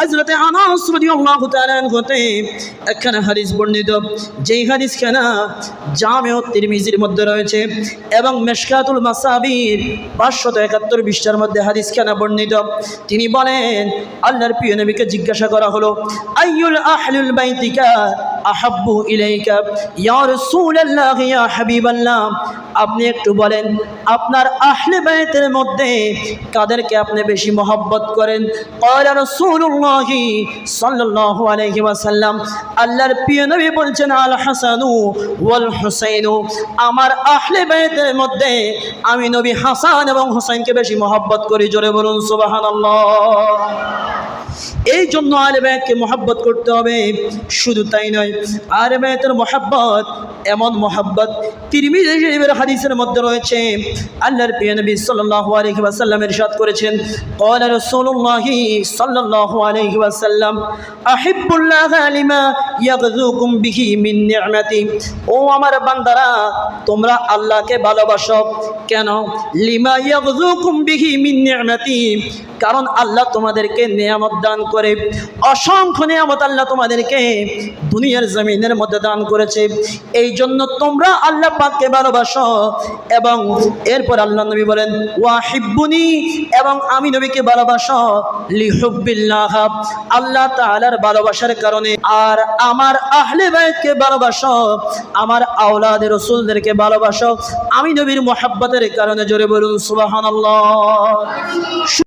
হযরতে আনাস রাদিয়াল্লাহু তাআলা হতে একখানা হাদিস বর্ণিত। যেই হাদিস খানা জামিউ তিরমিজির মধ্যে রয়েছে এবং মেশকাতুল মাসাবির পাঁচশত একাত্তর পৃষ্ঠার মধ্যে হাদিস খানা বর্ণিত। তিনি বলেন, আল্লাহর প্রিয় নবীকে জিজ্ঞাসা করা হলো, আইয়ুল আহলুল বাইতিকা আহাব্বু ইলাইকা? ইয়া রাসূলুল্লাহ, ইয়া হাবিবাল্লাহ। আপনি একটু বলেন, আপনার আহলে বাইতের মধ্যে কাদেরকে আপনি বেশি মহব্বত করেন? ক্বালা রাসূলুল্লাহ সাল্লাল্লাহু আলাইহি ওয়াসাল্লাম। আল্লাহর প্রিয় নবী বলছেন, আল হাসানু ওয়াল হুসাইনু। আমার আহলে বাইতের মধ্যে আমি নবী হাসান এবং হুসাইনকে বেশি মহব্বত করি। জোরে বলুন, সুবহানাল্লাহ। এই জন্য আলে ব্যাগকে মহাব্বত করতে হবে শুধু তাই নয় আলে ব্যাগের মহাব্বত এমন মহাব্বত তিরমিজি শরীফের হাদিসের মধ্যে রয়েছে আল্লাহর প্রিয় নবী সাল্লাল্লাহু আলাইহি ওয়াসাল্লাম ইরশাদ করেছেন قال رسول الله صلى الله عليه وسلم احب الله لما يغذوكم به من نعمتي ও আমার বান্দারা তোমরা আল্লাহকে ভালোবাসো কেন লিমা ইয়াগযুকুম বিহি মিন নি'মাতি কারণ আল্লাহ তোমাদেরকে নিয়ামত দান করে। অসংখ্য নিয়ামত আল্লাহ তোমাদেরকে দুনিয়ার জমিনের মধ্যে দান করেছে। এই জন্য তোমরা আল্লাহ পাককে ভালোবাসো এবং এরপর আল্লাহ নবী বলেন, ওয়াহিব্বুনি এবং আমি নবীকে ভালোবাসো লিহুব্বিল্লাহ আল্লাহ তাআলার ভালোবাসার কারণে। আর আমার আহলে বাইতকে ভালোবাসো, আমার আওলাদের রসুলদেরকে ভালোবাসো। আমি নবীর মোহাব্বতের কারণে জোরে বলুন, সুবহানাল্লাহ।